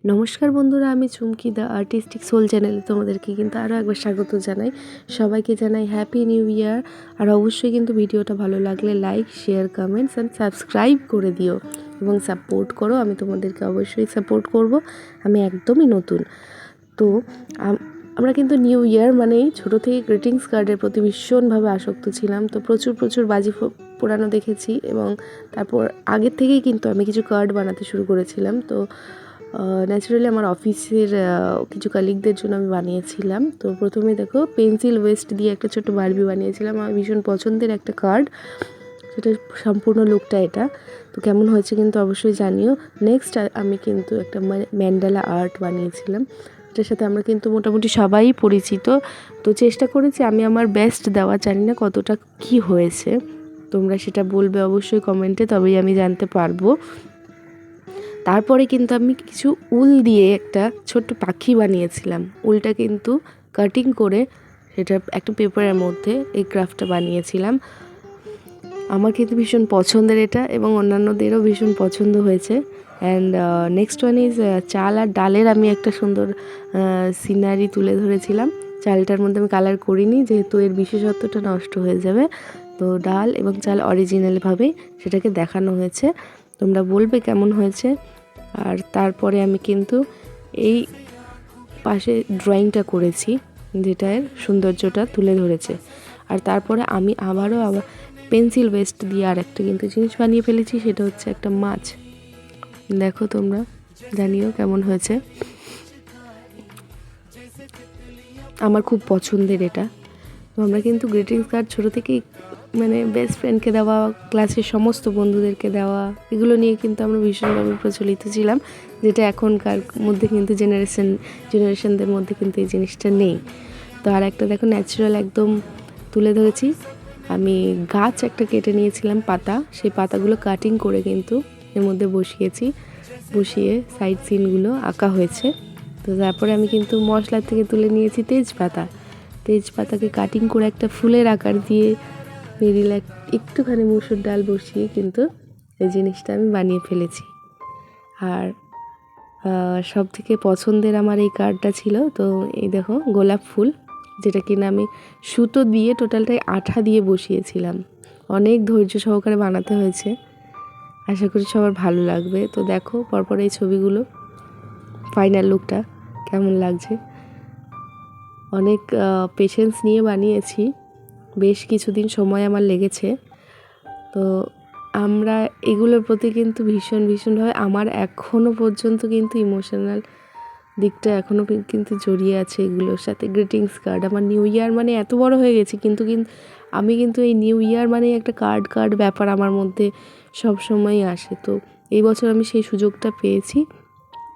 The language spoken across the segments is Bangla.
নমস্কার বন্ধুরা, আমি চুমকি দ্য আর্টিস্টিক সোল চ্যানেলে তোমাদেরকে কিন্তু আরও একবার স্বাগত জানাই। সবাইকে জানাই হ্যাপি নিউ ইয়ার আর অবশ্যই কিন্তু ভিডিওটা ভালো লাগলে like share comments and subscribe করে দিও এবং সাপোর্ট করো, আমি তোমাদেরকে অবশ্যই সাপোর্ট করব। আমি একদমই নতুন। তো আমরা কিন্তু নিউ ইয়ার মানেই ছোটো থেকে গ্রিটিংস কার্ডের প্রতি ভীষণভাবে আসক্ত ছিলাম। তো প্রচুর প্রচুর বাজি পোড়ানো দেখেছি এবং তারপর আগের থেকেই কিন্তু আমি কিছু কার্ড বানাতে শুরু করেছিলাম। তো ন্যাচারালি আমার অফিসের কিছু কালিগদের জন্য আমি বানিয়েছিলাম। তো প্রথমে দেখো পেন্সিল ওয়েস্ট দিয়ে একটা ছোট্ট বারবি বানিয়েছিলাম। আমার ভীষণ পছন্দের একটা কার্ড সেটা সম্পূর্ণ লুকটা এটা। তো কেমন হয়েছে কিন্তু অবশ্যই জানিও। নেক্সট আমি কিন্তু একটা ম্যান্ডালা আর্ট বানিয়েছিলাম। এটার সাথে আমরা কিন্তু মোটামুটি সবাই পরিচিত। তো চেষ্টা করেছি, আমি আমার বেস্ট দেওয়া। জানি না কতটা কি হয়েছে। তোমরা সেটা বলবে অবশ্যই কমেন্টে তবেই আমি জানতে পারব। তারপরে কিন্তু আমি কিছু উল দিয়ে একটা ছোট্ট পাখি বানিয়েছিলাম। উলটা কিন্তু কাটিং করে সেটা একটা পেপারের মধ্যে এই ক্রাফটটা বানিয়েছিলাম। আমার কিন্তু ভীষণ পছন্দের এটা এবং অন্যান্যদেরও ভীষণ পছন্দ হয়েছে। অ্যান্ড নেক্সট ওয়ান ইজ চাল আর ডালের আমি একটা সুন্দর সিনারি তুলে ধরেছিলাম। চালটার মধ্যে আমি কালার করিনি যেহেতু এর বিশেষত্বটা নষ্ট হয়ে যাবে। তো ডাল এবং চাল অরিজিনালভাবেই সেটাকে দেখানো হয়েছে। তোমরা বলবে কেমন হয়েছে। আর তারপরে আমি কিন্তু এই পাশে ড্রয়িংটা করেছি, যেটা এর সৌন্দর্যটা তুলে ধরেছে। আর তারপরে আমি আবারও আবার পেন্সিল ওয়েস্ট দিয়ে আর একটা কিন্তু জিনিস বানিয়ে ফেলেছি, সেটা হচ্ছে একটা মাছ। দেখো তোমরা, জানিও কেমন হয়েছে। আমার খুব পছন্দের এটা। তো আমরা কিন্তু গ্রিটিংস কার্ড ছোটো থেকেই মানে বেস্ট ফ্রেন্ডকে দেওয়া ক্লাসের সমস্ত বন্ধুদেরকে দেওয়া, এগুলো নিয়ে কিন্তু আমরা ভীষণভাবে প্রচলিত ছিলাম, যেটা এখনকার মধ্যে কিন্তু জেনারেশন জেনারেশনদের মধ্যে কিন্তু এই জিনিসটা নেই। তো আর একটা দেখো ন্যাচারাল একদম তুলে ধরেছি, আমি গাছ একটা কেটে নিয়েছিলাম পাতা, সেই পাতাগুলো কাটিং করে কিন্তু এর মধ্যে বসিয়েছি, বসিয়ে সাইড সিনগুলো আঁকা হয়েছে। তো তারপরে আমি কিন্তু মশলা থেকে তুলে নিয়েছি তেজপাতা। তেজপাতাকে কাটিং করে একটা ফুলের আকার দিয়ে মিডিল একটুখানি মুসুর ডাল বসিয়ে কিন্তু এই জিনিসটা আমি বানিয়ে ফেলেছি। আর সব থেকে পছন্দের আমার এই কার্ডটা ছিল, তো এই দেখো গোলাপ ফুল, যেটা কিনা আমি সুতো দিয়ে টোটালটাই আঠা দিয়ে বসিয়েছিলাম। অনেক ধৈর্য সহকারে বানাতে হয়েছে। আশা করি সবার ভালো লাগবে। তো দেখো পরপর এই ছবিগুলো ফাইনাল লুকটা কেমন লাগছে? অনেক পেশেন্স নিয়ে বানিয়েছি। বেশ কিছুদিন সময় আমার লেগেছে। তো আমরা এগুলোর প্রতি কিন্তু ভীষণ ভীষণভাবে আমার এখনও পর্যন্ত কিন্তু ইমোশনাল দিকটা এখনও কিন্তু জড়িয়ে আছে এগুলোর সাথে। গ্রিটিংস কার্ড আমার নিউ ইয়ার মানে এত বড় হয়ে গেছে, কিন্তু কিন্তু আমি কিন্তু এই নিউ ইয়ার মানে একটা কার্ড কার্ড ব্যাপার আমার মধ্যে সব সময়ই আসে। তো এই বছর আমি সেই সুযোগটা পেয়েছি।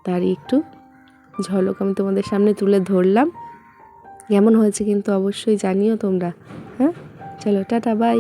তারই একটু ঝলক আমি তোমাদের সামনে তুলে ধরলাম। কেমন হয়েছে কিন্তু অবশ্যই জানিও তোমরা হ্যাঁ? চলো টাটা বাই